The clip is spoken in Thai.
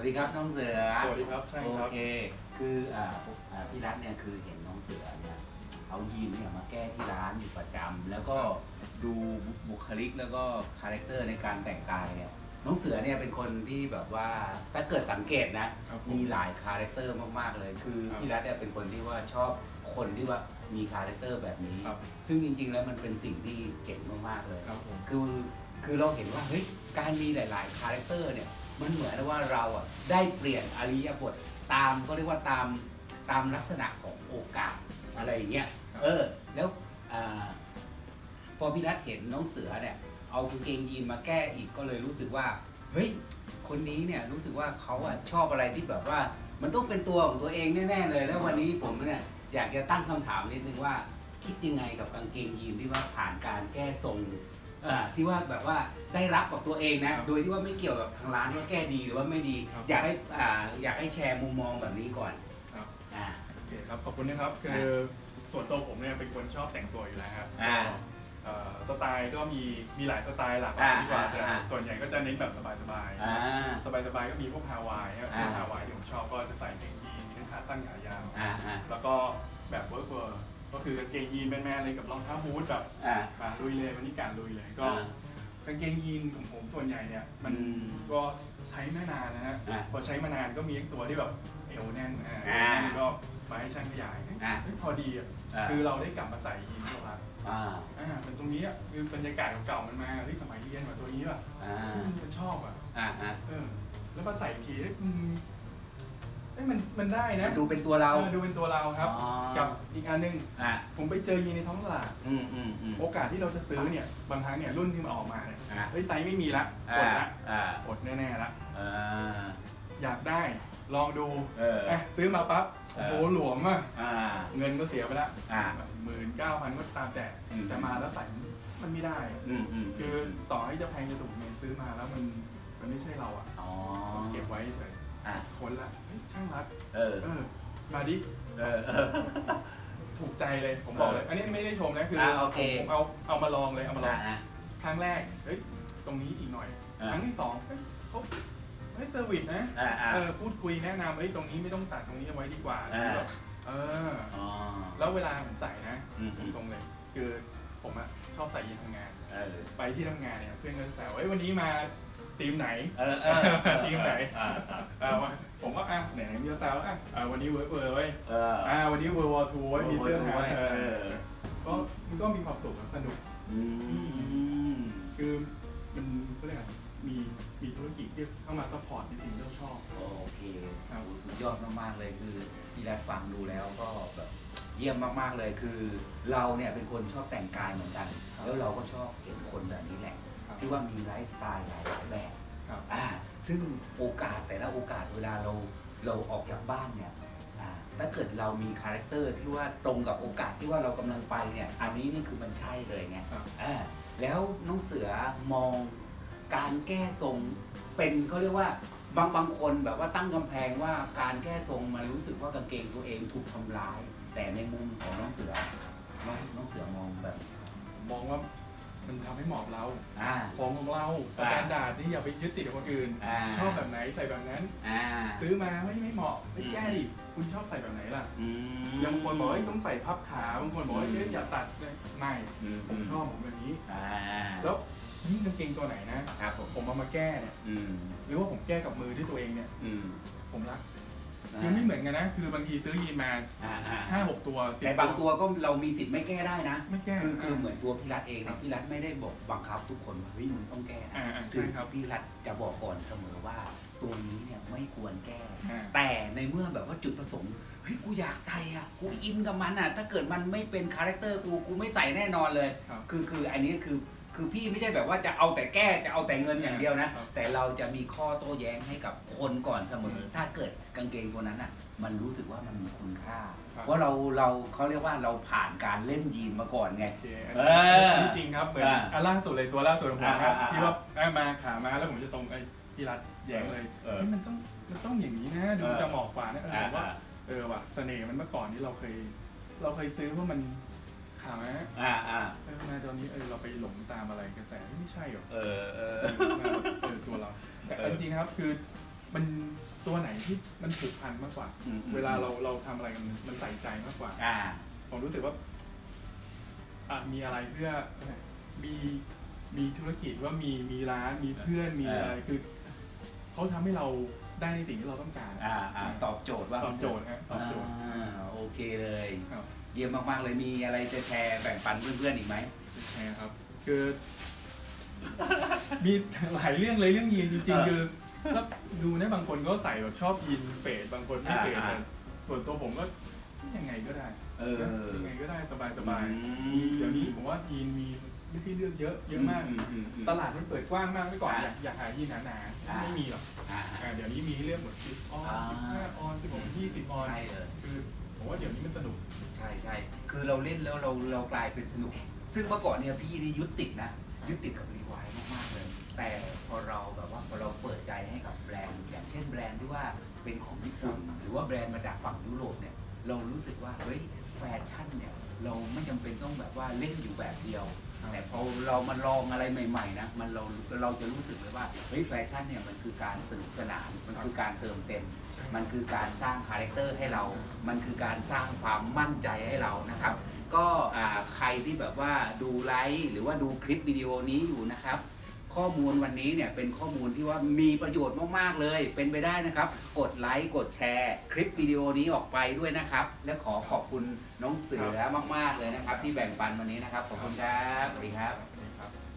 วัสดีครับน้องเสือสวัสดีครับใช่ครับ โอเค คืออ่าอ่าพี่รัตเนี่ยคือเห็นน้องเสือเนี่ยเอายีนเนี่ยมาแก้ที่ร้านอยู่ประจำแล้วก็ดูบุคลิกแล้วก็คาแรคเตอร์ในการแต่งกายเนี่ยน้องเสือเนี่ยเป็นคนที่แบบว่าถ้าเกิดสังเกตนะ ครับผม มีหลายคาแรคเตอร์มากๆเลย คือครับ พี่รัตเนี่ยเป็นคนที่ว่าชอบคนที่ว่ามีคาแรคเตอร์แบบนี้ ครับซึ่งจริงๆแล้วมันเป็นสิ่งที่เจ๋งมากๆเลย ครับผม คือคือเราเห็นว่าเฮ้ยการมีหลาย ๆ คาแรคเตอร์เนี่ย มันเหมือนกับว่าเราอะได้เปลี่ยนอริยบทตามก็เรียกว่าตามตามลักษณะของโอกาสอะไรอย่างเงี้ยครับเออแล้วอาพอพี่รัฐเห็นน้องเสือเนี่ยเอากางเกงยีนมาแก้อีกก็เลยรู้สึกว่าเฮ้ยคนนี้เนี่ยรู้สึกว่าเขาอะชอบอะไรที่แบบว่ามันต้องเป็นตัวของตัวเองแน่ๆเลย แล้ววันนี้ผมเนี่ยอยากจะตั้งคำถามนิดนึงว่า คิดยังไงกับกางเกงยีนที่ว่าผ่านการแก้ทรง อ่าที่ว่าแบบว่าได้รับกับตัวเองนะครับ โดยที่ว่าไม่เกี่ยวกับทางร้านว่าแก้ดีหรือว่าไม่ดี ครับ อยากให้อ่าอยากให้แชร์มุมมองแบบนี้ก่อนครับอ่า โอเคครับขอบคุณนะครับคือส่วนตัวผมเนี่ยเป็นคนชอบแต่งตัวอยู่แล้วครับอ่าก็เอ่อสไตล์ก็มีมีหลายสไตล์หลากหลายอ่าดีกว่าอ่าแต่อ่า ส่วนใหญ่ก็จะเน้นแบบสบายอ่าๆสบายๆก็มีพวกฮาวายครับอ่าพวกฮาวายที่ผมชอบก็จะใส่กางเกงยีนมีทั้งขาสั้นขายาว อ่าอ่า แล้วก็แบบเวิร์กเวิร์ ก็คือกางเกงยีนแมนๆเลยกับรองเท้าบูทแบบอ่า มาลุยเลยวันนี้การลุยเลยก็อ่ากางเกงยีนของผมส่วนใหญ่เนี่ยมันอืมก็ใช้ไม่นานนะฮะอ่าพอใช้มานานก็มีตัวที่แบบเอวแน่นอ่าอ่าเอวแน่นก็มาให้ช่างขยายอ่าเฮ้ยพอดีอะอ่า คือเราได้กลับมาใส่ยีนที่เรารักอ่าอ่าเป็นตรงนี้อะคือบรรยากาศเก่าๆมันมาเฮ้ยสมัยเรียนมาตัวนี้อะอ่ามันชอบอะ อ่าอ่าเออแล้วมาใส่อีกทีเฮ้ยอืมเฮ้ยมันมันได้นะดูเป็นตัวเรา เออดูเป็นตัวเราครับ อ๋อกับ อีกอันหนึง อ่าผมไปเจอยีนในท้องตลาด อืมอืมอืมโอกาสที่เราจะซื้อเนี่ย บางครั้งเนี่ยรุ่นที่มันออกมาเนี่ย อ่าเฮ้ยไซส์ไม่มีละออ่าดละอ่าอดแน่ๆละ อ่า อยากได้ ลองดูเออเอ๊ะซื้อมาปั๊บโอ้โหเออหลวมอะ อ่า เงินก็เสียไปละอ่าหมื่นเก้าพันก็ตามแต่อืมแต่มาแล้วใส่มันไม่ได้ อืมอืมคือต่อให้จะแพงจะถูกเนี่ยซื้อมาแล้วมันมันไม่ใช่เราอะ อ๋อเก็บไว้เฉยอ่าคนละเฮ้ยช่างรัด เออ เออ มาดิ เออเออ ถูกใจเลยผมบอกเลย อันนี้ไม่ได้ชมนะคืออ่าโอเค ผมเอาเอามาลองเลยเอามาลอง อ่าครั้งแรกเฮ้ยตรงนี้อีกหน่อย อ่า ครั้งที่สองเฮ้ยเขาเฮ้ยเซอร์วิสนะอ่าอ่าเออพูดคุยแนะนำเฮ้ยตรงนี้ไม่ต้องตัดตรงนี้เอาไว้ดีกว่าอ่า แบบเออ อ๋อ แล้วเวลาผมใส่นะอืมตรงๆเลย คือผมอะชอบใส่ยีนทำงาน เออไปที่ทำงานเนี่ยเพื่อนก็จะแซวเฮ้ยวันนี้มาทีมไหน เออเออทีมไหน อ่าอ่า เออว่า ผมก็อะไหนๆมีจะแซวอะอะวันนี้เวิร์กเวิร์กเว้ยเอออ่าวันนี้เวิร์กวอร์ทัวร์มีเสื้อหาเอเอออก็มันก็มีความสุขสนุก อืมคือมันก็เรียกอะไรมีมีธุรกิจที่เข้ามาซัพพอร์ตในสิ่งที่เราชอบ โอเคครับ โอ้สุดยอดมากๆเลยคือพี่รัฐฟังดูแล้วก็แบบเยี่ยมมากๆเลยคือ เราเนี่ยเป็นคนชอบแต่งกายเหมือนกันครับแล้วเราก็ชอบเห็นคนแบบนี้แหละ ครับ ที่ว่ามีไลฟ์สไตล์หลายๆแบบ ครับอ่าซึ่งโอกาสแต่ละโอกาสเวลาเราเราออกจากบ้านเนี่ยอ่าถ้าเกิดเรามีคาแรคเตอร์ที่ว่าตรงกับโอกาสที่ว่าเรากำลังไปเนี่ยอันนี้นี่คือมันใช่เลยไงครับ อ่าแล้วน้องเสือมองการแก้ทรงเป็นเขาเรียกว่าบางบางคนแบบว่าตั้งกำแพงว่าการแก้ทรงมันรู้สึกว่ากางเกงตัวเองถูกทำร้าย แต่ในมุมของน้องเสือน้องน้องเสือมองแบบ มองว่า มันทำให้เหมาะกับเราอ่า ของของเราสอ่า แตนดาร์ดนี่อย่าไปยึดติดกับคนอื่น อ่าชอบแบบไหนใส่แบบนั้น อ่า ซื้อมาไม่ไม่เหมาะไม่แก้อืมดิคุณชอบใส่แบบไหนล่ะอืมยังบางคนบอกว่าเฮ้ยต้องใส่พับขาบางคนบอกว่าอืมเฮ้ยอย่าตัดเลยไม่อืมผมชอบผมแบบนี้ อ่าแล้วยิ่งกางเกงตัวไหนนะ ครับผมผมเอามาแก้เนี่ยอืมหรือว่าผมแก้กับมือด้วยตัวเองเนี่ย อืมผมรัก คือไม่เหมือนกันนะ คือบางทีซื้อยีนมาอ่าอ่าห้าหกตัวสิแต่บางตัวก็เรามีสิทธิ์ไม่แก้ได้นะ ไม่แก้คือคือเหมือนตัวพี่รัฐเองครันะบพี่รัฐไม่ได้บอกบังคับทุกคนว่าเฮ้ยมึงต้องแก้นะอ่าอ่าคือใช่ครับ พี่รัฐจะบอกก่อนเสมอว่า ตัวนี้เนี่ยไม่ควรแก้ อ่า แต่ในเมื่อแบบว่าจุดประสงค์เฮ้ยกูอยากใส่อะกูอินกับมันอะถ้าเกิดมันไม่เป็นคาแรคเตอร์กูกูไม่ใส่แน่นอนเลย ครับ คือคืออันนี้คือ คือพี่ไม่ใช่แบบว่าจะเอาแต่แก้จะเอาแต่เงินอย่างเดียวนะ ครับ แต่เราจะมีข้อโต้แย้งให้กับคนก่อนเสมอ ถ้าเกิดกางเกงตัวนั้นอะ มันรู้สึกว่ามันมีคุณค่าครับเพราะเราเราเขาเรียกว่าเราผ่านการเล่นยีนมาก่อนไง โอเคอันเอนี้อนี่จริงครับเหมือนอ่าอันล่าสุดเลยตัวล่าสุดของผมครับอ่าอ่าอ่าที่ว่าอะมาขามาแล้วผมจะตรงไอ้พี่รัฐแย้งเลยเออเฮ้ยมันต้องมันต้องอย่างนี้นะดูเออ จะเหมาะกว่านะเอออ่าผมว่า เออว่ะเสน่ห์มันเมื่อก่อนที่เราเคย เราเคยซื้อเพราะมัน ขามาอ่าอ่าเออมาตอนนี้เออเราไปหลงตามอะไรกระแสไม่ใช่หรอกเออเออเออมาแบบเออตัวเรา แต่เออจริงๆนะครับคือมันตัวไหนที่มันผูกพันมากกว่า อืมอืม เวลาเราเราทำอะไรกันมันใส่ใจมากกว่า อ่า ผมรู้สึกว่าอะมีอะไรเพื่อมีมีธุรกิจว่ามีมีร้านมีเพื่อนมีเอออ อะไรคือเขาทำให้เราได้ในสิ่งที่เราต้องการอ่าอ่าตอบโจทย์ว่าตอบโจทย์ฮะตอบโจทย์อ่าโอเคเลย ครับ เยี่ยมมากๆเลยมีอะไรจะแชร์แบ่งปันเพื่อนๆอีกไหมใช่ครับ คือ มีหลายเรื่องเลยเรื่องยีนจริงเออๆคือถ้าดูนะบางคนก็ใส่แบบชอบยีนเฟดบางคนไม่เฟดอ่าแต่ส่วนตัวผมก็ยังไงก็ได้เออยังไงก็ได้สบายสบายอืมเดี๋ยวนี้ผมว่ายีนมีที่เลือกเยอะเยอะมากอือืมอืมตลาดมันเปิดกว้างมากเมื่อก่อนอ่าอยากอยากหายีนหนาอ่าๆไม่มีหรอกอ่าอ่าเดี๋ยวนี้มีให้เลือกหมดสิบออนอ่าสิบห้าออนสิบหกยี่สิบออนใช่เลยคือ ผมว่าเดี๋ยวนี้มันสนุก ใช่ใช่คือเราเล่นแล้วเราเรากลายเป็นสนุก ซึ่งเมื่อก่อนเนี่ยพี่นี่ยึดติดนะยึดติดกับรีวายมากๆเลย แต่พอเราแบบว่าพอเราเปิดใจให้กับแบรนด์ อย่างเช่นแบรนด์ที่ว่าเป็นของญี่ปุ่นหรือว่าแบรนด์มาจากฝั่งยุโรปเนี่ยเรารู้สึกว่าเฮ้ยแฟชั่นเนี่ยเราไม่จำเป็นต้องแบบว่าเล่นอยู่แบบเดียว แต่พอเรามาลองอะไรใหม่ๆนะมันเราเราจะรู้สึกเลยว่าเฮ้ยแฟชั่นเนี่ยมันคือการสนุกสนานมันคือการเติมเต็ม มันคือการสร้างคาแรคเตอร์ให้เรา มันคือการสร้างความมั่นใจให้เรานะครับ ก็อ่าใครที่แบบว่าดูไลฟ์หรือว่าดูคลิปวิดีโอนี้อยู่นะครับ ข้อมูลวันนี้เนี่ยเป็นข้อมูลที่ว่ามีประโยชน์มากๆเลย เป็นไปได้นะครับ กดไลค์กดแชร์ คลิปวิดีโอนี้ออกไปด้วยนะครับ และขอขอบคุณน้องเสือมากๆเลยนะครับ ที่แบ่งปันวันนี้นะครับขอบคุณครับสวัสดีครับ